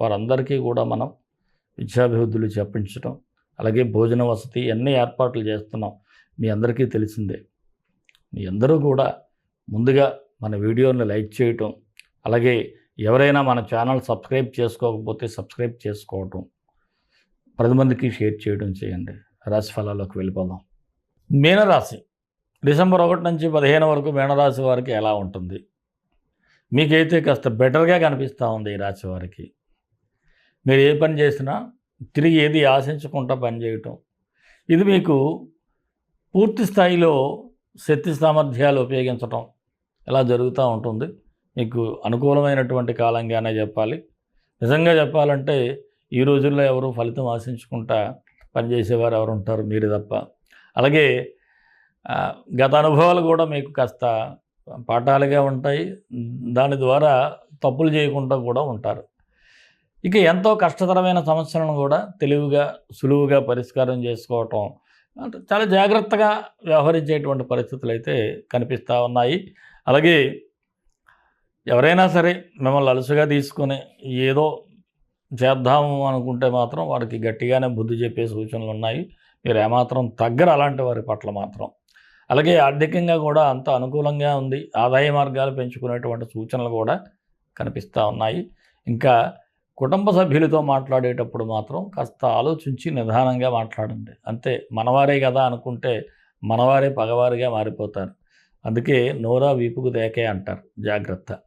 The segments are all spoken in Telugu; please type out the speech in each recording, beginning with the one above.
వారందరికీ కూడా మనం విద్యాభివృద్ధులు చెప్పించడం అలాగే భోజన వసతి అన్ని ఏర్పాట్లు చేస్తున్నాం. మీ అందరికీ తెలిసిందే. మీ అందరూ కూడా ముందుగా మన వీడియోని లైక్ చేయటం అలాగే ఎవరైనా మన ఛానల్ సబ్స్క్రైబ్ చేసుకోకపోతే సబ్స్క్రైబ్ చేసుకోవటం పది మందికి షేర్ చేయడం చేయండి. రాశి ఫలాల్లోకి వెళ్ళిపోదాం. మీనరాశి. డిసెంబర్ ఒకటి నుంచి పదిహేను వరకు మీనరాశి వారికి ఎలా ఉంటుంది? మీకైతే కాస్త బెటర్గా కనిపిస్తూ ఉంది ఈ రాశి వారికి. మీరు ఏ పని చేసినా తిరిగి ఏది ఆశించకుండా పనిచేయటం ఇది మీకు పూర్తి స్థాయిలో శక్తి సామర్థ్యాలు ఉపయోగించటం ఇలా జరుగుతూ ఉంటుంది. మీకు అనుకూలమైనటువంటి కాలంగానే చెప్పాలి. నిజంగా చెప్పాలంటే ఈ రోజుల్లో ఎవరు ఫలితం ఆశించుకుంటా పనిచేసేవారు ఎవరు ఉంటారు మీరు తప్ప. అలాగే గత అనుభవాలు కూడా మీకు కాస్త పాఠాలుగా ఉంటాయి. దాని ద్వారా తప్పులు చేయకుండా కూడా ఉంటారు. ఇక ఎంతో కష్టతరమైన సమస్యలను కూడా తెలివిగా సులువుగా పరిష్కారం చేసుకోవటం అంటే చాలా జాగ్రత్తగా వ్యవహరించేటువంటి పరిస్థితులు అయితే కనిపిస్తూ ఉన్నాయి. అలాగే ఎవరైనా సరే మిమ్మల్ని అలుసుగా తీసుకొని ఏదో చేద్దాము అనుకుంటే మాత్రం వారికి గట్టిగానే బుద్ధి చెప్పే సూచనలు ఉన్నాయి. మీరు ఏమాత్రం తగ్గరు అలాంటి వారి పట్ల మాత్రం. అలాగే ఆర్థికంగా కూడా అంత అనుకూలంగా ఉంది. ఆదాయ మార్గాలు పెంచుకునేటువంటి సూచనలు కూడా కనిపిస్తూ ఉన్నాయి. ఇంకా కుటుంబ సభ్యులతో మాట్లాడేటప్పుడు మాత్రం కాస్త ఆలోచించి నిదానంగా మాట్లాడండి. అంతే మనవారే కదా అనుకుంటే మనవారే పగవారిగా మారిపోతారు. అందుకే నోరా వీపుకు దేకే అంటారు జాగ్రత్త.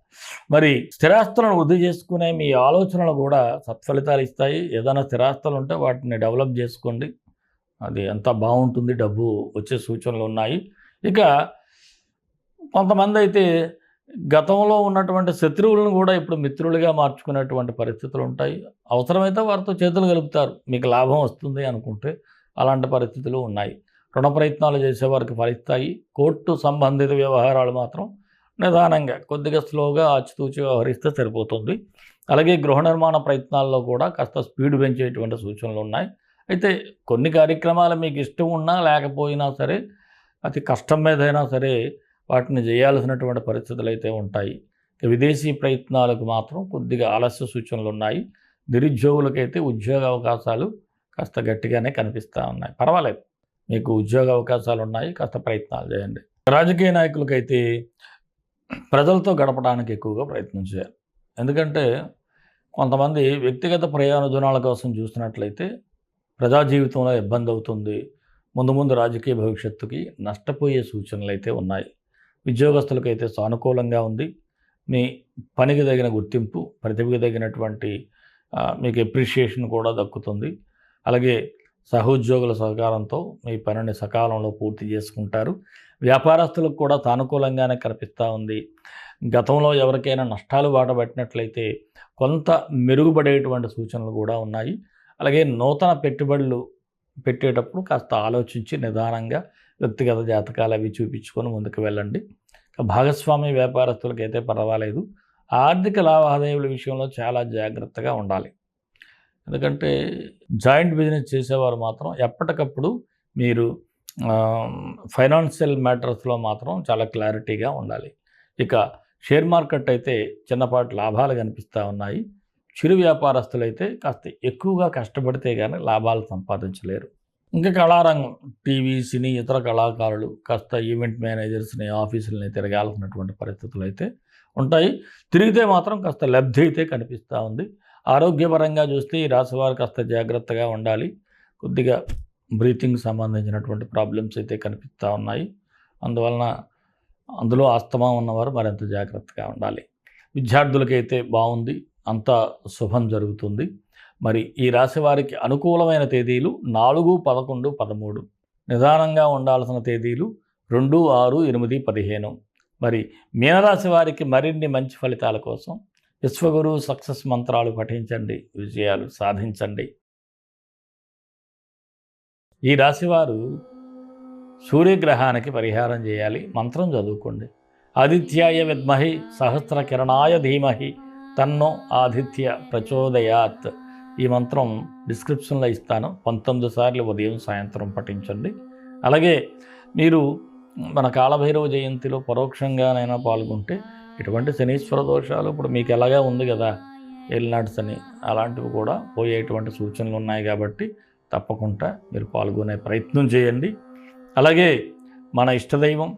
మరి స్థిరాస్తులను వృద్ధి చేసుకునే మీ ఆలోచనలు కూడా సత్ఫలితాలు ఇస్తాయి. ఏదైనా స్థిరాస్తులు ఉంటే వాటిని డెవలప్ చేసుకోండి. అది ఎంత బాగుంటుంది డబ్బు వచ్చే సూచనలు ఉన్నాయి. ఇక కొంతమంది అయితే గతంలో ఉన్నటువంటి శత్రువులను కూడా ఇప్పుడు మిత్రులుగా మార్చుకునేటువంటి పరిస్థితులు ఉంటాయి. అవసరమైతే వారితో చేతులు కలుపుతారు. మీకు లాభం వస్తుంది అనుకుంటే అలాంటి పరిస్థితులు ఉన్నాయి. రుణ ప్రయత్నాలు చేసేవారికి ఫలిస్తాయి. కోర్టు సంబంధిత వ్యవహారాలు మాత్రం నిదానంగా కొద్దిగా స్లోగా ఆచితూచి వ్యవహరిస్తే సరిపోతుంది. అలాగే గృహ నిర్మాణ ప్రయత్నాల్లో కూడా కాస్త స్పీడ్ పెంచేటువంటి సూచనలు ఉన్నాయి. అయితే కొన్ని కార్యక్రమాలు మీకు ఇష్టం ఉన్నా లేకపోయినా సరే అతి కష్టం మీదైనా సరే వాటిని చేయాల్సినటువంటి పరిస్థితులు అయితే ఉంటాయి విదేశీ ప్రయత్నాలకు మాత్రం కొద్దిగా ఆలస్య సూచనలు ఉన్నాయి. నిరుద్యోగులకైతే ఉద్యోగ అవకాశాలు కాస్త గట్టిగానే కనిపిస్తూ ఉన్నాయి. పర్వాలేదు. మీకు ఉద్యోగ అవకాశాలు ఉన్నాయి. కాస్త ప్రయత్నాలు చేయండి రాజకీయ నాయకులకైతే ప్రజలతో గడపడానికి ఎక్కువగా ప్రయత్నం చేయాలి. ఎందుకంటే కొంతమంది వ్యక్తిగత ప్రయోజనాల కోసం చూసినట్లయితే ప్రజా జీవితంలో ఇబ్బంది అవుతుంది. ముందు ముందు రాజకీయ భవిష్యత్తుకి నష్టపోయే సూచనలు అయితే ఉన్నాయి. ఉద్యోగస్తులకైతే సానుకూలంగా ఉంది. మీ పనికి తగిన గుర్తింపు ప్రతిభకి తగినటువంటి మీకు ఎప్రిషియేషన్ కూడా దక్కుతుంది. అలాగే సహోద్యోగుల సహకారంతో మీ పనిని సకాలంలో పూర్తి చేసుకుంటారు. వ్యాపారస్తులకు కూడా సానుకూలంగానే కనిపిస్తూ ఉంది. గతంలో ఎవరికైనా నష్టాలు బాటబట్టినట్లయితే కొంత మెరుగుపడేటువంటి సూచనలు కూడా ఉన్నాయి. అలాగే నూతన పెట్టుబడులు పెట్టేటప్పుడు కాస్త ఆలోచించి నిదానంగా వ్యక్తిగత జాతకాలు అవి చూపించుకొని ముందుకు వెళ్ళండి. భాగస్వామి భాగస్వామి వ్యాపారస్తులకైతే పర్వాలేదు. ఆర్థిక లావాదేవీల విషయంలో చాలా జాగ్రత్తగా ఉండాలి. ఎందుకంటే జాయింట్ బిజినెస్ చేసేవారు మాత్రం ఎప్పటికప్పుడు మీరు ఫైనాన్షియల్ మ్యాటర్స్లో మాత్రం చాలా క్లారిటీగా ఉండాలి. ఇక షేర్ మార్కెట్ అయితే చిన్నపాటి లాభాలు కనిపిస్తూ ఉన్నాయి. చిరు వ్యాపారస్తులైతే కాస్త ఎక్కువగా కష్టపడితే కానీ లాభాలు సంపాదించలేరు. ఇంకా కళారంగం టీవీ సినీ ఇతర కళాకారులు కాస్త ఈవెంట్ మేనేజర్స్ని ఆఫీసులని తిరగాల్సినటువంటి పరిస్థితులు అయితే ఉంటాయి. తిరిగితే మాత్రం కాస్త లబ్ధి అయితే కనిపిస్తూ ఉంది. ఆరోగ్యపరంగా చూస్తే ఈ రాశివారు కాస్త జాగ్రత్తగా ఉండాలి. కొద్దిగా బ్రీతింగ్ సంబంధించినటువంటి ప్రాబ్లమ్స్ అయితే కనిపిస్తూ ఉన్నాయి. అందువలన అందులో ఆస్తమా ఉన్నవారు మరింత జాగ్రత్తగా ఉండాలి. విద్యార్థులకైతే బాగుంది. అంతా శుభం జరుగుతుంది. మరి ఈ రాశి వారికి అనుకూలమైన తేదీలు నాలుగు పదకొండు పదమూడు. నిదానంగా ఉండాల్సిన తేదీలు రెండు ఆరు ఎనిమిది పదిహేను. మరి మీనరాశి వారికి మరిన్ని మంచి ఫలితాల కోసం విశ్వగురు సక్సెస్ మంత్రాలు పఠించండి విజయాలు సాధించండి. ఈ రాశివారు సూర్యగ్రహానికి పరిహారం చేయాలి మంత్రం చదువుకోండి. ఆదిత్యాయ విద్మహి సహస్ర కిరణాయ ధీమహి తన్నో ఆదిత్య ప్రచోదయాత్. ఈ మంత్రం డిస్క్రిప్షన్లో ఇస్తాను. పంతొమ్మిది సార్లు ఉదయం సాయంత్రం పఠించండి. అలాగే మీరు మన కాలభైరవ జయంతిలో పరోక్షంగానైనా పాల్గొంటే ఇటువంటి శనీశ్వర దోషాలు ఇప్పుడు మీకు ఎలాగా ఉంది కదా? ఎల్నాట్స్ అని అలాంటివి కూడా పోయేటువంటి సూచనలు ఉన్నాయి కాబట్టి తప్పకుండా మీరు పాల్గొనే ప్రయత్నం చేయండి. అలాగే మన ఇష్టదైవం